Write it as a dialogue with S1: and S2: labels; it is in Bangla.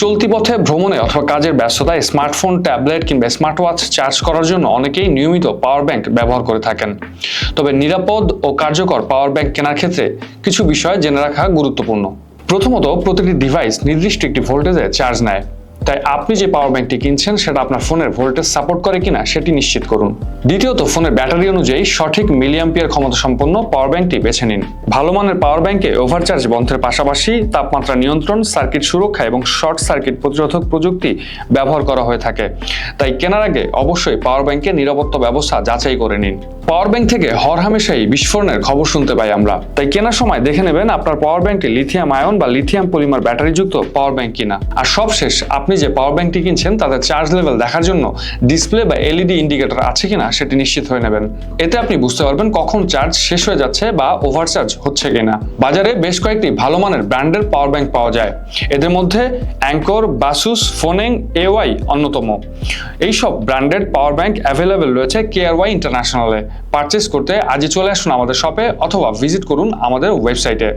S1: চলতি পথে ভ্রমণে অথবা কাজের ব্যস্ততায় স্মার্টফোন, ট্যাবলেট কিংবা স্মার্ট ওয়াচ চার্জ করার জন্য অনেকেই নিয়মিত পাওয়ার ব্যাংক ব্যবহার করে থাকেন। তবে নিরাপদ ও কার্যকর পাওয়ার ব্যাংক কেনার ক্ষেত্রে কিছু বিষয় জেনে রাখা গুরুত্বপূর্ণ। প্রথমত, প্রতিটি ডিভাইস নির্দিষ্ট একটি ভোল্টেজে চার্জ নেয়। তাই আপনি যে পাওয়ার ব্যাংকটি কিনছেন, সেটা আপনার ফোনের ভোল্টেজ সাপোর্ট করে কিনা, সেটি নিশ্চিত করুন। দ্বিতীয়ত, ফোনের ব্যাটারি অনুযায়ী সঠিক মিলিয়াম্পিয়ার ক্ষমতা সম্পন্ন পাওয়ার ব্যাংকটি বেছে নিন। ভালো মানের পাওয়ার ব্যাংকে ওভারচার্জ বন্ধের পাশাপাশি তাপমাত্রা নিয়ন্ত্রণ সার্কিট সুরক্ষা এবং শর্ট সার্কিট প্রতিরোধক প্রযুক্তি ব্যবহার করা হয়ে থাকে। তাই কেনার আগে অবশ্যই পাওয়ার ব্যাংকের নিরাপত্তা ব্যবস্থা যাচাই করে নিন। পাওয়ার ব্যাংক থেকে হরহামেশাই বিস্ফোরণের খবর শুনতে পাই আমরা। তাই কেনার সময় দেখে নেবেন আপনার পাওয়ার ব্যাংকটি লিথিয়াম আয়ন বা লিথিয়াম পলিমার ব্যাটারিযুক্ত পাওয়ার ব্যাংক কিনা। আর সবশেষ আপনি যে পাওয়ার ব্যাংকটি কিনছেন, তাতে চার্জ লেভেল দেখার জন্য ডিসপ্লে বা এলইডি ইন্ডিকেটর আছে কিনা সেটি নিশ্চিত হয়ে নেবেন। এতে আপনি বুঝতে পারবেন কখন চার্জ শেষ হয়ে যাচ্ছে বা ওভারচার্জ হচ্ছে কিনা। বাজারে বেশ কয়েকটি ভালো মানের ব্র্যান্ডের পাওয়ার ব্যাংক পাওয়া যায়। এদের মধ্যে অ্যাঙ্কর বাসুস ফোনেং এওয়াই অন্যতম। এইসব ব্র্যান্ডেড পাওয়ার ব্যাংক অ্যাভেলেবেল রয়েছে কেআরওয়াই ইন্টারন্যাশনালে পারচেস করতে আজই চলে আসুন আমাদের শপে অথবা ভিজিট করুন আমাদের ওয়েবসাইটে